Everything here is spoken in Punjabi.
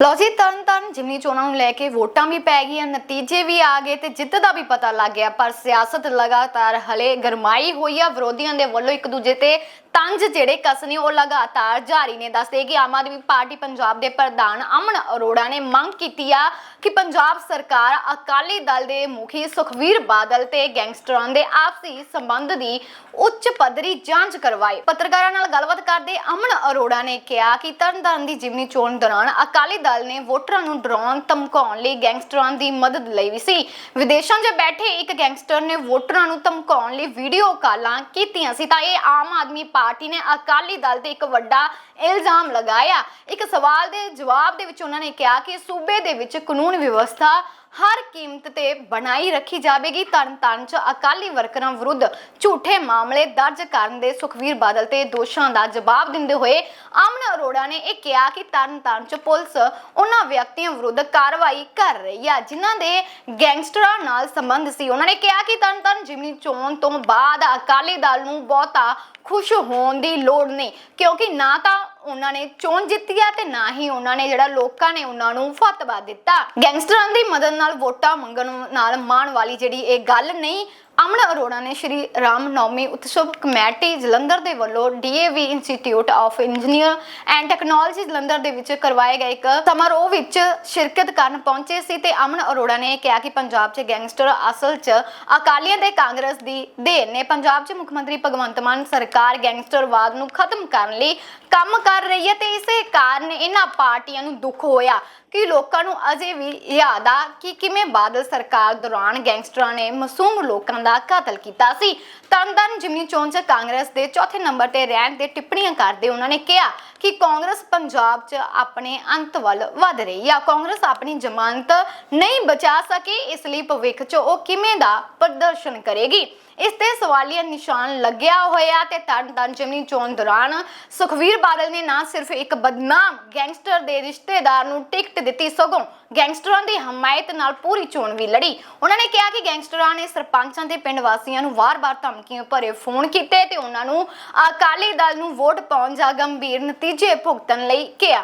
ਲਓ ਜੀ ਤਰਨ ਜਿਮਨੀ ਚੋਣਾਂ ਨੂੰ ਲੈ ਕੇ ਵੋਟਾਂ ਵੀ ਪੈ ਗਈਆਂ, ਨਤੀਜੇ ਵੀ ਆ ਗਏ ਤੇ ਜਿੱਤ ਦਾ ਵੀ ਪਤਾ ਲੱਗ ਗਿਆ, ਪਰ ਸਿਆਸਤ ਲਗਾਤਾਰ ਹਲੇ ਗਰਮਾਈ ਹੋਈ ਆ, ਵਿਰੋਧੀਆਂ ਦੇ ਵੱਲੋਂ ਇੱਕ ਦੂਜੇ ਤੇ ਤੰਜ ਜਿਹੜੇ ਕਸਨੇ ਉਹ ਲਗਾਤਾਰ ਜਾਰੀ ਨੇ। ਦੱਸਦੇ ਕਿ ਆਮ ਆਦਮੀ ਪਾਰਟੀ ਪੰਜਾਬ ਦੇ ਪ੍ਰਧਾਨ ਅਮਨ ਅਰੋੜਾ ਨੇ ਮੰਗ ਕੀਤੀ ਆ ਕਿ ਪੰਜਾਬ ਸਰਕਾਰ ਅਕਾਲੀ ਦਲ ਦੇ ਮੁਖੀ ਸੁਖਵੀਰ ਬਾਦਲ ਤੇ ਗੈਂਗਸਟਰਾਂ ਦੇ ਆਪਸੀ ਸੰਬੰਧ ਦੀ ਉੱਚ ਪੱਧਰੀ ਜਾਂਚ ਕਰਵਾਏ। ਪੱਤਰਕਾਰਾਂ ਨਾਲ ਗੱਲਬਾਤ ਕਰਦੇ ਅਮਨ ਅਰੋੜਾ ਨੇ ਕਿਹਾ ਕਿ ਤਰਨਤਾਰਨ ਦੀ ਜਿਮਨੀ ਚੋਣ ਦੌਰਾਨ ਅਕਾਲੀ ਦਲ ਨੇ, ਵੋਟਰਾਂ ਨੂੰ ਡਰਾਉਣ, ਧਮਕਾਉਣ ਲਈ ਗੈਂਗਸਟਰਾਂ ਦੀ ਮਦਦ ਲਈ ਵੀ ਸੀ। ਵਿਦੇਸ਼ਾਂ 'ਚ ਬੈਠੇ ਇੱਕ ਗੈਂਗਸਟਰ ਨੇ ਵੋਟਰਾਂ ਨੂੰ ਧਮਕਾਉਣ ਲਈ ਵੀਡੀਓ ਕਾਲਾਂ ਕੀਤੀਆਂ ਸੀ, ਤਾਂ ਇਹ ਆਮ ਆਦਮੀ ਪਾਰਟੀ ਨੇ ਅਕਾਲੀ ਦਲ ਤੇ ਇੱਕ ਵੱਡਾ ਇਲਜ਼ਾਮ ਲਗਾਇਆ। ਇੱਕ ਸਵਾਲ ਦੇ ਜਵਾਬ ਦੇ ਵਿੱਚ ਉਹਨਾਂ ਨੇ ਕਿਹਾ ਕਿ ਸੂਬੇ ਦੇ ਵਿੱਚ ਕਾਨੂੰਨ ਵਿਵਸਥਾ ਹਰ ਕੀਮਤ ਤੇ ਬਣਾਈ ਰੱਖੀ ਜਾਵੇਗੀ। ਤਰਨਤਾਰਨ ਚ ਅਕਾਲੀ ਵਰਕਰਾਂ ਵਿਰੁੱਧ ਝੂਠੇ ਮਾਮਲੇ ਦਰਜ ਕਰਨ ਦੇ ਸੁਖਵੀਰ ਬਾਦਲ ਤੇ ਦੋਸ਼ਾਂ ਦਾ ਜਵਾਬ ਦਿੰਦੇ ਹੋਏ ਅਮਨ ਅਰੋੜਾ ਨੇ ਇਹ ਕਿਹਾ ਕਿ ਤਰਨਤਾਰਨ ਚ ਪੁਲਿਸ ਉਹਨਾਂ ਵਿਅਕਤੀਆਂ ਵਿਰੁੱਧ ਕਾਰਵਾਈ ਕਰ ਰਹੀ ਹੈ ਜਿਨ੍ਹਾਂ ਦੇ ਗੈਂਗਸਟਰਾਂ ਨਾਲ ਸੰਬੰਧ ਸੀ। ਉਹਨਾਂ ਨੇ ਕਿਹਾ ਕਿ ਤਰਨਤਾਰਨ ਜਿਮਨੀ ਚੋਣ ਤੋਂ ਬਾਅਦ ਅਕਾਲੀ ਦਲ ਨੂੰ ਬਹੁਤਾ ਖੁਸ਼ ਹੋਣ ਦੀ ਲੋੜ ਨਹੀਂ, ਕਿਉਂਕਿ ਨਾ ਤਾਂ ਉਹਨਾਂ ਨੇ ਚੋਣ ਜਿੱਤੀ ਆ ਤੇ ਨਾ ਹੀ ਉਹਨਾਂ ਨੇ ਜਿਹੜਾ ਲੋਕਾਂ ਨੇ ਉਹਨਾਂ ਨੂੰ ਫਤਵਾ ਦਿੱਤਾ। ਗੈਂਗਸਟਰਾਂ ਦੀ ਮਦਦ ਨਾਲ ਵੋਟਾਂ ਮੰਗਣ ਨਾਲ ਮਾਣ ਵਾਲੀ ਜਿਹੜੀ ਇਹ ਗੱਲ ਨਹੀਂ, ਅਮਨ ਅਰੋੜਾ ਨੇ ਸ਼੍ਰੀ ਰਾਮ ਨੌਮੀ ਉਤਸਵ ਕਮੇਟੀ ਜਲੰਧਰ ਦੇ ਵੱਲੋਂ DAV institute of engineer and technology Jalandhar ਦੇ ਵਿੱਚ ਕਰਵਾਏ ਗਏ ਇੱਕ ਸਮਾਰੋਹ ਵਿੱਚ ਸ਼ਿਰਕਤ ਕਰਨ ਪਹੁੰਚੇ ਸੀ ਤੇ ਅਮਨ ਅਰੋੜਾ ਨੇ ਕਿਹਾ ਕਿ ਪੰਜਾਬ 'ਚ ਗੈਂਗਸਟਰ ਅਸਲ 'ਚ ਅਕਾਲੀਆਂ ਤੇ ਕਾਂਗਰਸ ਦੀ ਦੇਣ ਨੇ। ਪੰਜਾਬ 'ਚ ਮੁੱਖ ਮੰਤਰੀ ਭਗਵੰਤ ਮਾਨ ਸਰਕਾਰ ਗੈਂਗਸਟਰਵਾਦ ਨੂੰ ਖਤਮ ਕਰਨ ਲਈ ਕੰਮ ਕਰ ਰਹੀ ਹੈ ਤੇ ਇਸੇ ਕਾਰਨ ਇਹਨਾਂ ਪਾਰਟੀਆਂ ਨੂੰ ਦੁੱਖ ਹੋਇਆ। ਕਿ ਲੋਕਾਂ ਨੂੰ ਅਜੇ ਵੀ ਯਾਦ ਆ ਕਿ ਕਿਵੇਂ ਬਾਦਲ ਸਰਕਾਰ ਦੌਰਾਨ ਗੈਂਗਸਟਰਾਂ ਨੇ ਮਾਸੂਮ ਲੋਕਾਂ ਦਾ ਕਤਲ ਕੀਤਾ ਸੀ। ਤਰਨਤਾਰਨ ਜਿਮਨੀ ਚੋਣ 'ਚ ਕਾਂਗਰਸ ਦੇ ਚੌਥੇ ਨੰਬਰ ਤੇ ਰਹਿਣ ਦੇ ਟਿੱਪਣੀਆਂ ਕਰਦੇ ਉਹਨਾਂ ਨੇ ਕਿਹਾ ਕਿ ਕਾਂਗਰਸ ਪੰਜਾਬ 'ਚ ਆਪਣੇ ਅੰਤ ਵੱਲ ਵਧ ਰਹੀ ਆ। ਕਾਂਗਰਸ ਆਪਣੀ ਜ਼ਮਾਨਤ ਨਹੀਂ ਬਚਾ ਸਕੀ, ਇਸ ਲਈ ਭਵਿੱਖ 'ਚ ਉਹ ਕਿਵੇਂ ਦਾ ਪ੍ਰਦਰਸ਼ਨ ਕਰੇਗੀ? ਇਸ ਤੇ ਸਵਾਲੀਆ ਨਿਸ਼ਾਨ ਲੱਗਿਆ ਹੋਇਆ ਤੇ ਤਰਨਤਾਰਨ ਜਿਮਨੀ ਚੋਣ ਦੌਰਾਨ ਸੁਖਵੀਰ ਬਾਦਲ ਨੇ ਨਾ ਸਿਰਫ ਇੱਕ ਬਦਨਾਮ ਗੈਂਗਸਟਰ ਦੇ ਰਿਸ਼ਤੇਦਾਰ ਨੂੰ ਟਿਕਟ ਟਿਕਟ ਦਿੱਤੀ। ਸਗੋਂ ਗੈਂਗਸਟਰਾਂ ਦੀ ਹਮਾਇਤ ਨਾਲ ਪੂਰੀ ਚੋਣ ਵੀ ਲੜੀ। ਉਹਨਾਂ ਨੇ ਕਿਹਾ ਕਿ ਗੈਂਗਸਟਰਾਂ ਨੇ ਸਰਪੰਚਾਂ ਤੇ ਪਿੰਡ ਵਾਸੀਆਂ ਨੂੰ ਵਾਰ-ਵਾਰ ਧਮਕੀਆਂ ਭਰੇ ਫੋਨ ਕੀਤੇ ਤੇ ਉਹਨਾਂ ਨੂੰ ਅਕਾਲੀ ਦਲ ਨੂੰ ਵੋਟ ਪਾਉਣ ਜਾਂ ਗੰਭੀਰ ਨਤੀਜੇ ਭੁਗਤਣ ਲਈ ਕਿਹਾ।